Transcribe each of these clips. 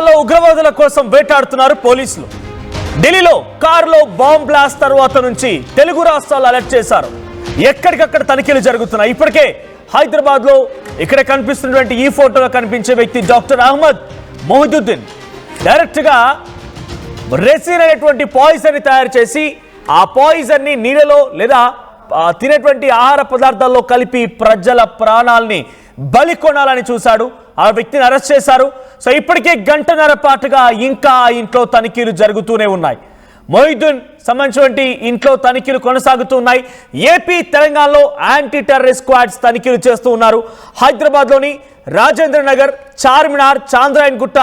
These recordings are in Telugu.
ప్రాంతాల్లో ఉగ్రవాదుల కోసం వేటాడుతున్నారు పోలీసులు. ఢిల్లీలో కారులో బాంబ్ బ్లాస్ట్ తర్వాత నుంచి తెలుగు రాష్ట్రాలు అలర్ట్ చేశారు. ఎక్కడికక్కడ తనిఖీలు జరుగుతున్నాయి. ఇప్పటికే హైదరాబాద్లో ఇక్కడ కనిపిస్తున్నటువంటి ఈ ఫోటోలో కనిపించే వ్యక్తి డాక్టర్ అహ్మద్ మొహిదుద్దీన్. డైరెక్ట్గా రెసిన్ అనేటువంటి పాయిజన్ని తయారు చేసి ఆ పాయిజన్ని నీళ్ళలో లేదా తినేటువంటి ఆహార పదార్థాల్లో కలిపి ప్రజల ప్రాణాల్ని బలి కొనాలని చూశాడు. ఆ వ్యక్తిని అరెస్ట్ చేశారు. సో ఇప్పటికే గంటన్నర పాటుగా ఇంకా ఆ ఇంట్లో తనిఖీలు జరుగుతూనే ఉన్నాయి. మొహిదున్ సంబంధించినటువంటి ఇంట్లో తనిఖీలు కొనసాగుతున్నాయి ఏపీ తెలంగాణలో యాంటీ టెర్రరిస్ట్ స్క్వాడ్స్ తనిఖీలు చేస్తూ ఉన్నారు. హైదరాబాద్లోని రాజేంద్ర నగర్ చార్మినార్ చాంద్రాయన్ గుట్ట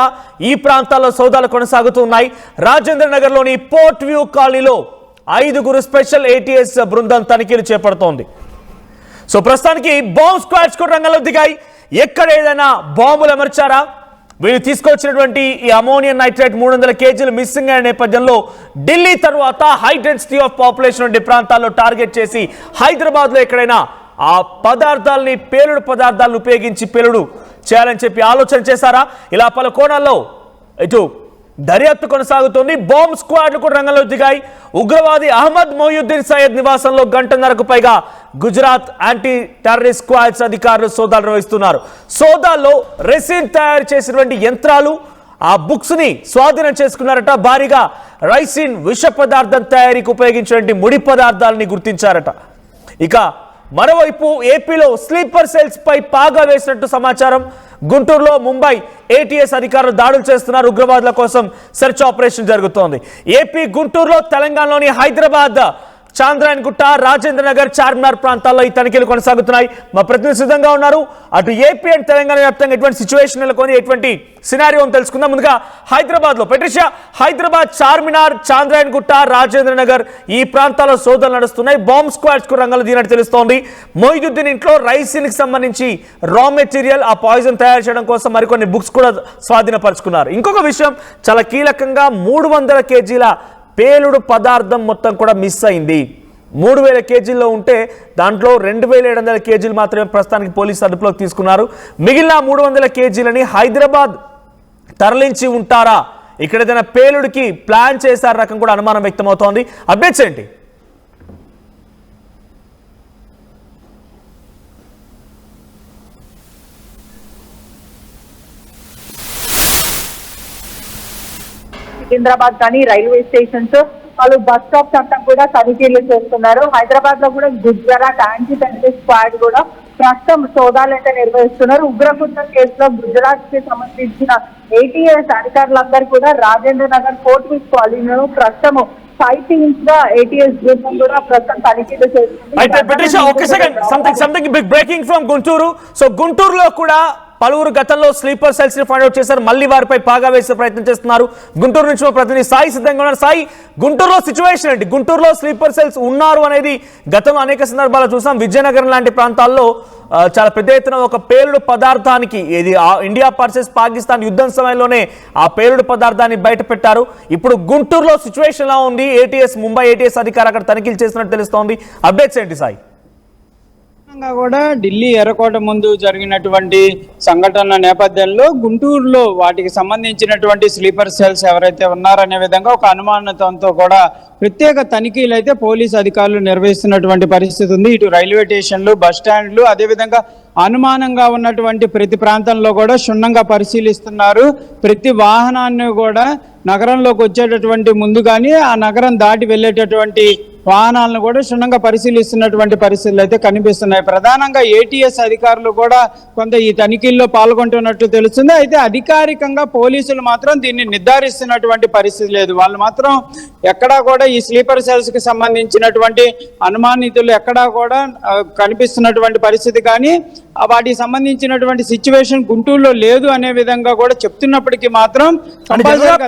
ఈ ప్రాంతాల్లో సోదాలు కొనసాగుతున్నాయి రాజేంద్ర నగర్లోని పోర్ట్ వ్యూ కాలనీలో ఐదుగురు స్పెషల్ ఏటీఎస్ బృందం తనిఖీలు చేపడుతోంది. సో ప్రస్తుతానికి బాంబ్ స్క్వాడ్స్ కూడా రంగంలో దిగాయి. ఎక్కడ ఏదైనా బాంబులు అమర్చారా? వీళ్ళు తీసుకొచ్చినటువంటి ఈ అమోనియం నైట్రేట్ మూడు వందల కేజీలు మిస్సింగ్ అయిన నేపథ్యంలో ఢిల్లీ తర్వాత హై డెన్సిటీ ఆఫ్ పాపులేషన్ ఉండే ప్రాంతాల్లో టార్గెట్ చేసి హైదరాబాద్లో ఎక్కడైనా ఆ పదార్థాలని పేలుడు పదార్థాలను ఉపయోగించి పేలుడు చేయాలని చెప్పి ఆలోచన చేశారా? ఇలా పలు కోణాల్లో ఇటు దర్యాప్తు కొనసాగుతోంది. బాంబ్ స్క్వాడ్లు కూడా రంగంలో దిగాయి. ఉగ్రవాది అహ్మద్ మొయ్యుద్దీన్ సయ్యద్ నివాసంలో గంటన్నరకు పైగా గుజరాత్ యాంటీ టెర్రరిస్ట్ స్క్వాడ్స్ అధికారులు సోదాలు నిర్వహిస్తున్నారు. సోదాల్లో రెసిన్ తయారు చేసినటువంటి యంత్రాలు ఆ బుక్స్ని స్వాధీనం చేసుకున్నారట. భారీగా రైసిన్ విష పదార్థం తయారీకి ఉపయోగించినటువంటి ముడి పదార్థాలని గుర్తించారట. ఇక మరోవైపు ఏపీలో స్లీపర్ సెల్స్ పై పాగా వేసినట్టు సమాచారం. గుంటూరులో ముంబై ఏటీఎస్ అధికారులు దాడులు చేస్తున్నారు ఉగ్రవాదుల కోసం సెర్చ్ ఆపరేషన్ జరుగుతోంది. ఏపీ గుంటూరులో తెలంగాణలోని హైదరాబాద్ చాంద్రాయన్ గుట్ట రాజేంద్ర నగర్ చార్మినార్ ప్రాంతాల్లో ఈ తనిఖీలు కొనసాగుతున్నాయి. మా ప్రతినిధి సిద్ధంగా ఉన్నారు. అటు ఏపీ అండ్ తెలంగాణ వ్యాప్తంగా ఎటువంటి సిచ్యువేషన్ నెలకొని ఎటువంటి సినారియో తెలుసుకుందాం. ముందుగా హైదరాబాద్లో పెట్రిషియా హైదరాబాద్ చార్మినార్ చాంద్రాయన్ గుట్ట రాజేంద్ర నగర్ ఈ ప్రాంతాల్లో సోదాలు నడుస్తున్నాయి. బాంబ్ స్క్వాడ్స్కు రంగంలో దిగినట్టు తెలుస్తోంది. మొయిదుద్దీన్ ఇంట్లో రైసిన్కి సంబంధించి రా మెటీరియల్ ఆ పాయిజన్ తయారు చేయడం కోసం మరికొన్ని బుక్స్ కూడా స్వాధీనపరుచుకున్నారు. ఇంకొక విషయం చాలా కీలకంగా మూడు వందల కేజీల పేలుడు పదార్థం మొత్తం కూడా మిస్ అయింది. మూడు వేల కేజీల్లో ఉంటే దాంట్లో రెండు వేల ఏడు వందల కేజీలు మాత్రమే ప్రస్తుతానికి పోలీసు అదుపులోకి తీసుకున్నారు. మిగిలిన మూడు వందల కేజీలని హైదరాబాద్ తరలించి ఉంటారా? ఇక్కడ ఏదైనా పేలుడికి ప్లాన్ చేశారు రకం కూడా అనుమానం వ్యక్తమవుతోంది. అప్డేట్స్ ఏంటి? సికింద్రాబాద్ కానీ రైల్వే స్టేషన్స్ వాళ్ళు బస్ స్టాప్స్ అంతా కూడా తనిఖీలు చేస్తున్నారు. హైదరాబాద్లో కూడా గుజరాత్ యాంటీ తనిఖీ స్క్వాడ్ కూడా ప్రస్తుతం సోదాలు నిర్వహిస్తున్నారు. ఉగ్రకృత్యం కేసులో గుజరాత్కి సంబంధించిన ఏటీఎస్ అధికారులందరూ కూడా రాజేంద్ర నగర్ కోర్టు కాలనీలో ప్రస్తుతం ఫైవ్ టీమ్స్గా ఏటీఎస్ కూడా ప్రస్తుతం తనిఖీలు అయితే ఒక second something something big breaking from Guntur so గుంటూరులో కూడా పలువురు గతంలో స్లీపర్ సెల్స్ని ఫైండ్ అవుట్ చేశారు. మళ్ళీ వారిపై పాగా వేసే ప్రయత్నం చేస్తున్నారు. గుంటూరు నుంచి ప్రతినిధి సాయి సిద్ధంగా ఉన్నారు. సాయి గుంటూరులో సిచ్యువేషన్ ఏంటి? గుంటూరులో స్లీపర్ సెల్స్ ఉన్నారు అనేది గతంలో అనేక సందర్భాల్లో చూసాం. విజయనగరం లాంటి ప్రాంతాల్లో చాలా పెద్ద ఎత్తున ఒక పేలుడు పదార్థానికి ఇది ఇండియా పర్సెస్ పాకిస్తాన్ యుద్ధం సమయంలోనే ఆ పేలుడు పదార్థాన్ని బయట పెట్టారు ఇప్పుడు గుంటూరులో సిచ్యువేషన్ ఎలా ఉంది? ఏటీఎస్ ముంబై ఏటీఎస్ అధికారి అక్కడ తనిఖీలు చేసినట్టు తెలుస్తోంది. అప్డేట్స్ ఏంటి సాయి? ప్రధానంగా కూడా ఢిల్లీ ఎర్రకోట ముందు జరిగినటువంటి సంఘటన నేపథ్యంలో గుంటూరులో వాటికి సంబంధించినటువంటి స్లీపర్ సెల్స్ ఎవరైతే ఉన్నారనే విధంగా ఒక అనుమానంతో కూడా ప్రత్యేక తనిఖీలు అయితే పోలీస్ అధికారులు నిర్వహిస్తున్నటువంటి పరిస్థితి ఉంది. ఇటు రైల్వే స్టేషన్లు బస్ స్టాండ్లు అదేవిధంగా అనుమానంగా ఉన్నటువంటి ప్రతి ప్రాంతంలో కూడా క్షుణ్ణంగా పరిశీలిస్తున్నారు. ప్రతి వాహనాన్ని కూడా నగరంలోకి వచ్చేటటువంటి ముందు కానీ ఆ నగరం దాటి వెళ్ళేటటువంటి వాహనాలను కూడా క్షుణ్ణంగా పరిశీలిస్తున్నటువంటి పరిస్థితులు అయితే కనిపిస్తున్నాయి. ప్రధానంగా ఏటీఎస్ అధికారులు కూడా కొంత ఈ తనిఖీల్లో పాల్గొంటున్నట్లు తెలుస్తుంది. అయితే అధికారికంగా పోలీసులు మాత్రం దీన్ని నిర్ధారిస్తున్నటువంటి పరిస్థితి లేదు. వాళ్ళు మాత్రం ఎక్కడా కూడా ఈ స్లీపర్ సెల్స్కి సంబంధించినటువంటి అనుమానితులు ఎక్కడా కూడా కనిపిస్తున్నటువంటి పరిస్థితి కానీ వాటికి సంబంధించినటువంటి సిచ్యువేషన్ గుంటూరులో లేదు అనే విధంగా కూడా చెప్తున్నప్పటికీ మాత్రం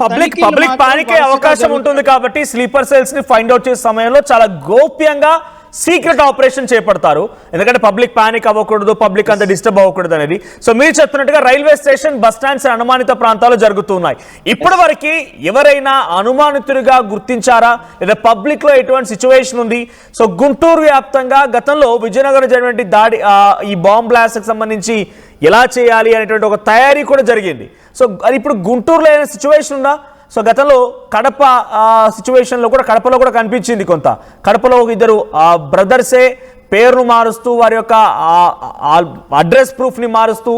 పబ్లిక్ పబ్లిక్ పానికే అవకాశం. ఉంటుంది కాబట్టి స్లీపర్ సెల్స్ని ఫైండ్ అవుట్ చేసే సమయంలో చాలా గోప్యంగా సీక్రెట్ ఆపరేషన్ చేపడతారు. ఎందుకంటే పబ్లిక్ పానిక్ అవ్వకూడదు పబ్లిక్ అంత డిస్టర్బ్ అవ్వకూడదు అనేది. సో మీరు చెప్తున్నట్టుగా రైల్వే స్టేషన్ బస్ స్టాండ్స్ అనుమానిత ప్రాంతాలు జరుగుతున్నాయి. ఇప్పటి వరకు ఎవరైనా అనుమానితుడిగా గుర్తించారా? లేదా పబ్లిక్లో ఎటువంటి సిచ్యువేషన్ ఉంది? సో గుంటూరు వ్యాప్తంగా గతంలో విజయనగరం జరిగినటువంటి దాడి ఈ బాంబ్ బ్లాస్ట్ సంబంధించి ఎలా చేయాలి అనేటువంటి ఒక తయారీ కూడా జరిగింది. సో అది ఇప్పుడు గుంటూరులో ఏదైనా సిచ్యువేషన్ ఉందా? సో గతంలో కడప సిచ్యువేషన్లో కూడా కడపలో కూడా కనిపించింది కొంత. కడపలో ఒక ఇద్దరు బ్రదర్సే పేరును మారుస్తూ వారి యొక్క అడ్రస్ ప్రూఫ్ని మారుస్తూ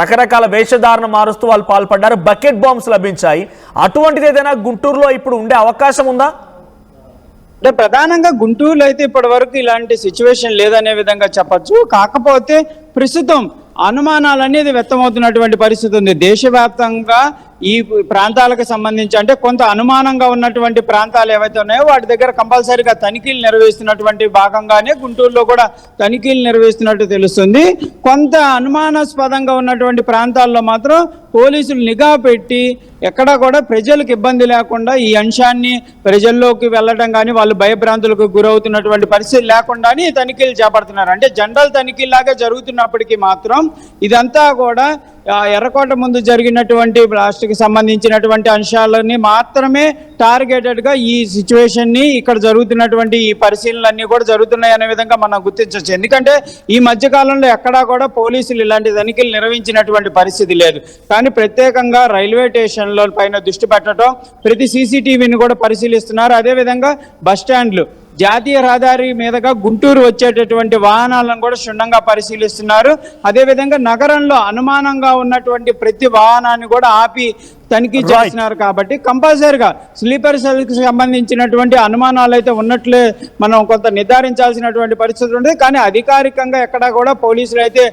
రకరకాల వేషధారణ మారుస్తూ వాళ్ళు పాల్పడ్డారు. బకెట్ బాంబ్స్ లభించాయి. అటువంటిది ఏదైనా గుంటూరులో ఇప్పుడు ఉండే అవకాశం ఉందా? అంటే ప్రధానంగా గుంటూరులో అయితే ఇప్పటి వరకు ఇలాంటి సిచ్యువేషన్ లేదనే విధంగా చెప్పచ్చు. కాకపోతే ప్రస్తుతం అనుమానాలు అనేది వ్యక్తమవుతున్నటువంటి పరిస్థితి ఉంది. దేశవ్యాప్తంగా ఈ ప్రాంతాలకు సంబంధించి అంటే కొంత అనుమానంగా ఉన్నటువంటి ప్రాంతాలు ఏవైతే ఉన్నాయో వాటి దగ్గర కంపల్సరీగా తనిఖీలు నిర్వహిస్తున్నటువంటి భాగంగానే గుంటూరులో కూడా తనిఖీలు నిర్వహిస్తున్నట్టు తెలుస్తుంది. కొంత అనుమానాస్పదంగా ఉన్నటువంటి ప్రాంతాల్లో మాత్రం పోలీసులు నిఘా పెట్టి ఎక్కడా కూడా ప్రజలకు ఇబ్బంది లేకుండా ఈ అంశాన్ని ప్రజల్లోకి వెళ్ళడం కానీ వాళ్ళు భయభ్రాంతులకు గురవుతున్నటువంటి పరిస్థితి లేకుండానే తనిఖీలు చేపడుతున్నారు. అంటే జనరల్ తనిఖీలాగా జరుగుతున్నప్పటికీ మాత్రం ఇదంతా కూడా ఎర్రకోట ముందు జరిగినటువంటి బ్లాస్ట్కి సంబంధించినటువంటి అంశాలని మాత్రమే టార్గెటెడ్గా ఈ సిచ్యువేషన్ని ఇక్కడ జరుగుతున్నటువంటి ఈ పరిశీలనలన్నీ కూడా జరుగుతున్నాయి అనే విధంగా మనం గుర్తించవచ్చు. ఎందుకంటే ఈ మధ్యకాలంలో ఎక్కడా కూడా పోలీసులు ఇలాంటి తనిఖీలు నిర్వహించినటువంటి పరిస్థితి లేదు. కానీ ప్రత్యేకంగా రైల్వే స్టేషన్ల పైన దృష్టి పెట్టడం ప్రతి సీసీటీవీని కూడా పరిశీలిస్తున్నారు. అదేవిధంగా బస్ స్టాండ్లు జాతీయ రహదారి మీదుగా గుంటూరు వచ్చేటటువంటి వాహనాలను కూడా క్షుణ్ణంగా పరిశీలిస్తున్నారు. అదేవిధంగా నగరంలో అనుమానంగా ఉన్నటువంటి ప్రతి వాహనాన్ని కూడా ఆపి తనిఖీ. చేస్తున్నారు కాబట్టి కంపల్సరిగా స్లీపర్ సెల్కి సంబంధించినటువంటి అనుమానాలు అయితే ఉన్నట్లే మనం కొంత నిర్ధారించాల్సినటువంటి పరిస్థితి ఉంది కానీ అధికారికంగా ఎక్కడా కూడా పోలీసులు అయితే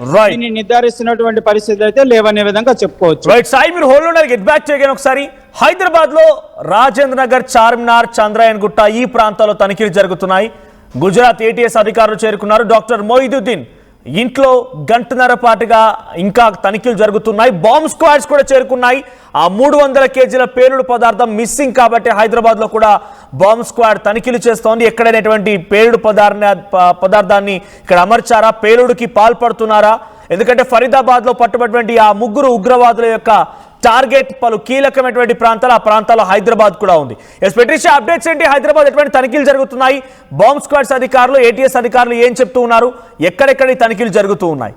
నిర్ధారిస్తున్నటువంటి పరిస్థితులు అయితే లేవనే విధంగా చెప్పుకోవచ్చు. రైట్ సాయి మీరు హోల్ ఉన్నారు గెట్ బ్యాక్ చేయగానే ఒకసారి. హైదరాబాద్లో రాజేంద్ర నగర్ చార్మినార్ చంద్రాయన్ గుట్ట ఈ ప్రాంతాల్లో తనిఖీలు జరుగుతున్నాయి. గుజరాత్ ఏటీఎస్ అధికారులు చేరుకున్నారు. డాక్టర్ మొయిదుద్దీన్ ఇంట్లో గంటన్నర పాటుగా ఇంకా తనిఖీలు జరుగుతున్నాయి. బాంబ్ స్క్వాడ్స్ కూడా చేరుకున్నాయి. ఆ మూడు వందల కేజీల పేలుడు పదార్థం మిస్సింగ్ కాబట్టి హైదరాబాద్లో కూడా బాంబ్ స్క్వాడ్ తనిఖీలు చేస్తోంది. ఎక్కడైనటువంటి పేలుడు పదార్థ ప- పదార్థాన్ని ఇక్కడ అమర్చారా? పేలుడుకి పాల్పడుతున్నారా? ఎందుకంటే ఫరీదాబాద్లో పట్టుబడినటువంటి ఆ ముగ్గురు ఉగ్రవాదుల యొక్క టార్గెట్ పలు కీలకమైనటువంటి ప్రాంతాలు ఆ ప్రాంతాల్లో హైదరాబాద్ కూడా ఉంది. ఎస్ పెట్రిషా అప్డేట్స్ ఏంటి? హైదరాబాద్ ఎటువంటి తనిఖీలు జరుగుతున్నాయి? బాంబ్ స్క్వాడ్స్ అధికారులు ఏటీఎస్ అధికారులు ఏం చెప్తూ ఉన్నారు? ఎక్కడెక్కడ ఈ తనిఖీలు జరుగుతూ ఉన్నాయి?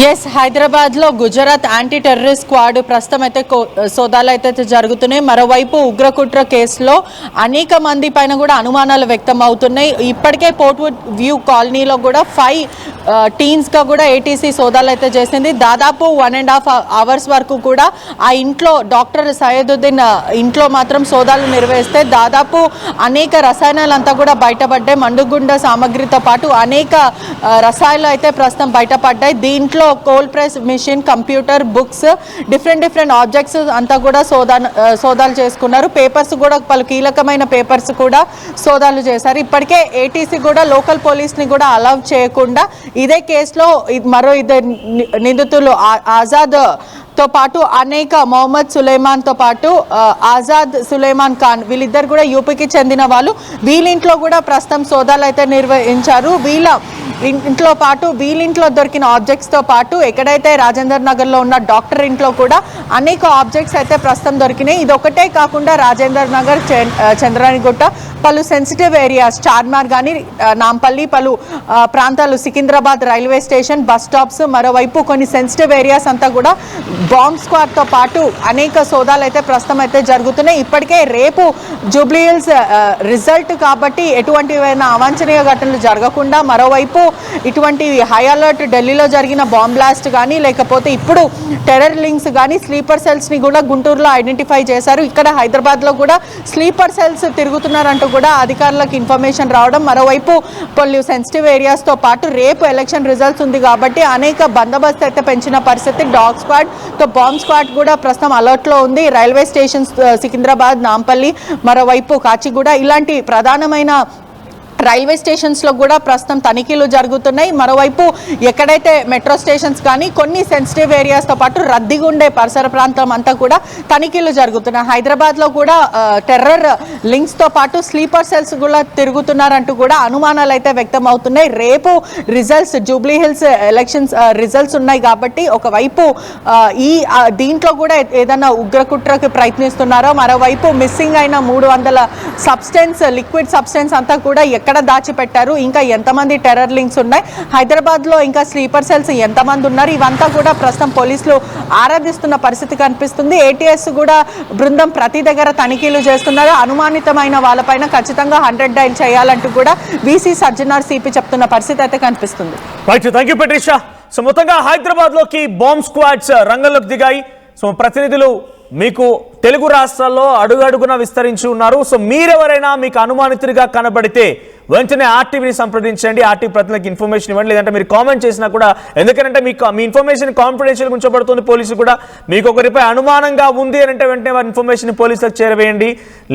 ఎస్ హైదరాబాద్లో గుజరాత్ యాంటీ టెర్రరిస్ట్ స్క్వాడ్ ప్రస్తుతం అయితే కో- సోదాలు అయితే జరుగుతున్నాయి. మరోవైపు ఉగ్రకుట్ర కేసులో అనేక మంది పైన కూడా అనుమానాలు వ్యక్తం అవుతున్నాయి ఇప్పటికే పోర్ట్వుడ్ వ్యూ కాలనీలో కూడా ఫైవ్ టీన్స్గా కూడా ఏటీసీ సోదాలు అయితే చేసింది. దాదాపు వన్ అండ్ హాఫ్ అవర్స్ వరకు కూడా ఆ ఇంట్లో డాక్టర్ సయదుద్దీన్ ఇంట్లో మాత్రం సోదాలు నిర్వహిస్తే దాదాపు అనేక రసాయనాలు అంతా కూడా బయటపడ్డాయి. మండుగుండ సామగ్రితో పాటు అనేక రసాయనాలు అయితే ప్రస్తుతం బయటపడ్డాయి. దీంట్లో coal press machine computer books different different objects అంతా కూడా సోదా సోదాలు చేసుకున్నారు. పేపర్స్ కూడా పలు కీలకమైన పేపర్స్ కూడా సోదాలు చేశారు. ఇప్పటికే ఏటీసీ కూడా లోకల్ పోలీస్ని కూడా అలౌ చేయకుండా ఇదే కేసులో మరో ఇద్దరు నిందితులు ఆజాద్ తో పాటు అనేక మొహమ్మద్ సులేమాన్తో పాటు ఆజాద్ సులేమాన్ ఖాన్ వీళ్ళిద్దరు కూడా యూపీకి చెందిన వాళ్ళు. వీళ్ళింట్లో కూడా ప్రస్తుతం సోదాలు అయితే నిర్వహించారు. వీళ్ళ ఇంట్లో పాటు వీళ్ళింట్లో దొరికిన ఆబ్జెక్ట్స్తో పాటు ఎక్కడైతే రాజేందర్ నగర్లో ఉన్న డాక్టర్ ఇంట్లో కూడా అనేక ఆబ్జెక్ట్స్ అయితే ప్రస్తుతం దొరికినాయి. ఇది ఒకటే కాకుండా రాజేందర్ నగర్ చే- చంద్రానిగుట్ట పలు సెన్సిటివ్ ఏరియాస్ చార్మార్ కానీ నాంపల్లి పలు ప్రాంతాలు Secunderabad railway station bus stops మరోవైపు కొన్ని సెన్సిటివ్ ఏరియాస్ అంతా కూడా బాంబ్ స్క్వాడ్తో పాటు అనేక సోదాలు అయితే ప్రస్తుతం అయితే జరుగుతున్నాయి. ఇప్పటికే రేపు జూబ్లీహిల్స్ రిజల్ట్ కాబట్టి ఎటువంటివైనా అవాంఛనీయ ఘటనలు జరగకుండా మరోవైపు ఇటువంటి హై అలర్ట్ ఢిల్లీలో జరిగిన బాంబ్ బ్లాస్ట్ కానీ లేకపోతే ఇప్పుడు టెర్రర్ లింక్స్ కానీ స్లీపర్ సెల్స్ని కూడా గుంటూరులో ఐడెంటిఫై చేశారు. ఇక్కడ హైదరాబాద్లో కూడా స్లీపర్ సెల్స్ తిరుగుతున్నారంటూ కూడా అధికారులకు ఇన్ఫర్మేషన్ రావడం. మరోవైపు పలు సెన్సిటివ్ ఏరియాస్తో పాటు రేపు ఎలక్షన్ రిజల్ట్స్ ఉంది కాబట్టి అనేక బందోబస్తు అయితే పెంచిన పరిస్థితి. డాగ్ స్క్వాడ్తో బాంబ్ స్క్వాడ్ కూడా ప్రస్తుతం అలర్ట్లో ఉంది. రైల్వే స్టేషన్స్ సికింద్రాబాద్ నాంపల్లి మరోవైపు కాచిగూడ. ఇలాంటి ప్రధానమైన రైల్వే స్టేషన్స్లో కూడా ప్రస్తుతం తనిఖీలు జరుగుతున్నాయి. మరోవైపు ఎక్కడైతే మెట్రో స్టేషన్స్ కానీ కొన్ని సెన్సిటివ్ ఏరియాస్తో పాటు రద్దీగా ఉండే పరిసర ప్రాంతం అంతా కూడా తనిఖీలు జరుగుతున్నాయి. హైదరాబాద్లో కూడా టెర్రర్ లింక్స్తో పాటు స్లీపర్ సెల్స్ కూడా తిరుగుతున్నారంటూ కూడా అనుమానాలు అయితే వ్యక్తం అవుతున్నాయి రేపు results Jubilee Hills elections results ఉన్నాయి కాబట్టి ఒకవైపు ఈ దీంట్లో కూడా ఏదైనా ఉగ్రకుట్రకి ప్రయత్నిస్తున్నారో మరోవైపు మిస్సింగ్ అయిన మూడు వందల సబ్స్టెన్స్ లిక్విడ్ సబ్స్టెన్స్ అంతా కూడా ఎక్కడ ఎక్కడ దాచిపెట్టారు. ఇంకా ఎంతమంది టెర్రర్ లింక్స్ ఉన్నాయి? హైదరాబాద్లో ఇంకా స్లీపర్ సెల్స్ ఎంతమంది ఉన్నారు? ఇవంతా కూడా ప్రస్తుతం పోలీసులు ఆరాధిస్తున్న పరిస్థితి కనిపిస్తుంది. ఏటీఎస్ కూడా బృందం ప్రతి దగ్గర తనిఖీలు చేస్తున్నారు. అనుమానితమైన వాళ్ళపైన ఖచ్చితంగా హండ్రెడ్ డైల్ చేయాలంటూ కూడా వీసీ సజ్జనార్ సిపి చెప్తున్న పరిస్థితి అయితే కనిపిస్తుంది. రైట్ థ్యాంక్ యూ పెట్రిషా సో మొత్తంగా హైదరాబాద్లోకి బాంబ్ స్క్వాడ్స్ రంగంలోకి దిగాయి. సో ప్రతినిధులు మీకు తెలుగు రాష్ట్రాల్లో అడుగడుగున విస్తరించి ఉన్నారు. సో మీరెవరైనా మీకు అనుమానితుడిగా కనబడితే వెంటనే ఆర్టీవీని సంప్రదించండి. ఆర్టీవీ ప్రతినిధికి ఇన్ఫర్మేషన్ ఇవ్వండి. లేదంటే మీరు కామెంట్ చేసినా కూడా ఎందుకంటే మీకు మీ ఇన్ఫర్మేషన్ కాన్ఫిడెన్షియల్ ఉంచబడుతుంది పోలీసులు కూడా. మీకు ఒకరిపై అనుమానంగా ఉంది అని అంటే వెంటనే వారి ఇన్ఫర్మేషన్ పోలీసులకు చేరవేయండి.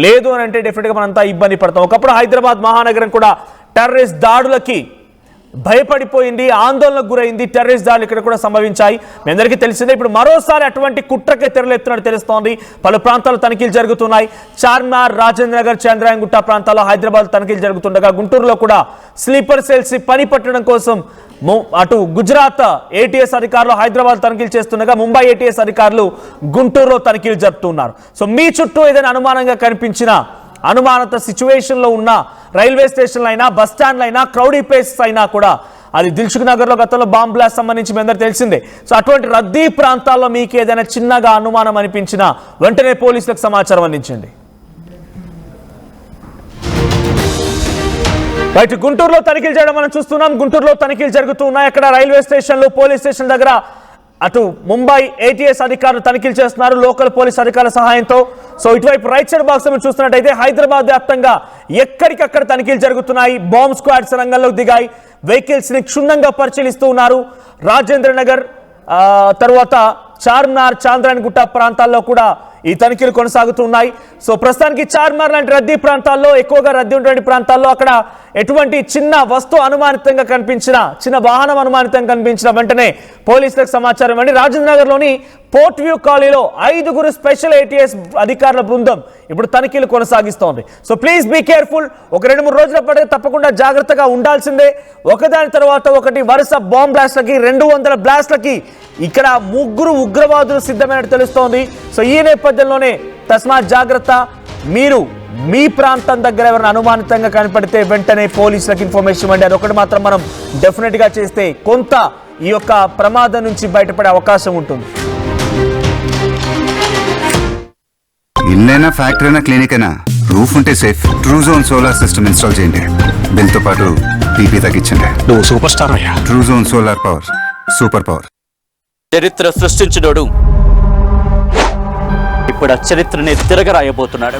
లేదు అని అంటే డెఫినెట్గా మనంతా ఇబ్బంది పడతాం. ఒకప్పుడు హైదరాబాద్ మహానగరం కూడా టెర్రరిస్ట్ దాడులకి భయపడిపోయింది ఆందోళనకు గురైంది టెర్రరిస్ట్ దాడులు ఇక్కడ కూడా సంభవించాయి. మీ అందరికీ తెలిసిందే ఇప్పుడు మరోసారి అటువంటి కుట్రకే తెరలేపుతున్నట్టు తెలుస్తోంది. పలు ప్రాంతాల్లో తనిఖీలు జరుగుతున్నాయి. చార్మినార్ రాజేంద్ర నగర్ చంద్రాయంగుట్ట ప్రాంతాల్లో హైదరాబాద్ తనిఖీలు జరుగుతుండగా గుంటూరులో కూడా స్లీపర్ సెల్స్ పని పట్టడం కోసం అటు గుజరాత్ ఏటీఎస్ అధికారులు హైదరాబాద్ తనిఖీలు చేస్తుండగా ముంబై ఏటీఎస్ అధికారులు గుంటూరులో తనిఖీలు జరుపుతున్నారు. సో మీ చుట్టూ ఏదైనా అనుమానంగా కనిపించిన అనుమానత సిచ్యువేషన్లో ఉన్న రైల్వే స్టేషన్లు అయినా బస్ స్టాండ్లు అయినా క్రౌడీ ప్లేసెస్ అయినా కూడా అది దిల్సుఖ్ నగర్లో గతంలో బాంబ్ బ్లాస్ట్ సంబంధించి మీ అందరూ తెలిసిందే. సో అటువంటి రద్దీ ప్రాంతాల్లో మీకు ఏదైనా చిన్నగా అనుమానం అనిపించినా వెంటనే పోలీసులకు సమాచారం అందించండి. బయట గుంటూరులో తనిఖీలు చేయడం మనం చూస్తున్నాం. గుంటూరులో తనిఖీలు జరుగుతూ ఉన్నాయి. అక్కడ రైల్వే స్టేషన్లు పోలీస్ స్టేషన్ దగ్గర అటు ముంబై ఏటీఎస్ అధికారులు తనిఖీలు చేస్తున్నారు లోకల్ పోలీస్ అధికారుల సహాయంతో. సో ఇటువైపు రైట్ సైడ్ బాక్స్ మీరు చూస్తున్నట్టయితే హైదరాబాద్ వ్యాప్తంగా ఎక్కడికక్కడ తనిఖీలు జరుగుతున్నాయి. బాంబ్ స్క్వాడ్స్ రంగంలోకి దిగాయి. వెహికల్స్ని క్షుణ్ణంగా పరిశీలిస్తూ ఉన్నారు. రాజేంద్ర నగర్ తర్వాత చార్మినార్ చాంద్రాయణ గుట్ట ప్రాంతాల్లో కూడా ఈ తనిఖీలు కొనసాగుతున్నాయి సో ప్రస్తుతానికి చార్మినార్ లాంటి రద్దీ ప్రాంతాల్లో ఎక్కువగా రద్దీ ఉన్నటువంటి ప్రాంతాల్లో అక్కడ ఎటువంటి చిన్న వస్తువు అనుమానితంగా కనిపించిన చిన్న వాహనం అనుమానితంగా కనిపించిన వెంటనే పోలీసులకు సమాచారం ఇవ్వండి. రాజేంద్ర నగర్లోని పోర్ట్ వ్యూ కాలనీలో ఐదుగురు స్పెషల్ ఏటీఎస్ అధికారుల బృందం ఇప్పుడు తనిఖీలు కొనసాగిస్తోంది. సో ప్లీజ్ బీ కేర్ఫుల్ ఒక రెండు మూడు రోజుల పాటు తప్పకుండా జాగ్రత్తగా ఉండాల్సిందే. ఒకదాని తర్వాత ఒకటి వరుస బాంబ్ బ్లాస్ట్లకి రెండు వందల బ్లాస్ట్లకి ఇక్కడ ముగ్గురు ఉగ్రవాదులు సిద్ధమైనట్టు తెలుస్తోంది. సో ఈ నేపథ్యంలోనే తస్మాత్ జాగ్రత్త. మీరు మీ ప్రాంతం దగ్గర ఎవరైనా అనుమానితంగా కనపడితే వెంటనే పోలీసులకు ఇన్ఫర్మేషన్ ఇవ్వండి. అదొకటి మాత్రం మనం డెఫినెట్గా చేస్తే కొంత ఈ యొక్క ప్రమాదం నుంచి బయటపడే అవకాశం ఉంటుంది. ఇల్లైనా ఫ్యాక్టరీ అయినా క్లినిక్ అయినా రూఫ్ ఉంటే safe Truzon solar system install చేయండి. బిల్తో పాటు పీపీ తగ్గించండి. నువ్వు సూపర్ స్టార్ అయ్యా. Truzon solar power super power చరిత్ర సృష్టించినోడు. ఇప్పుడు ఆ చరిత్రని తిరగరాయబోతున్నాడు.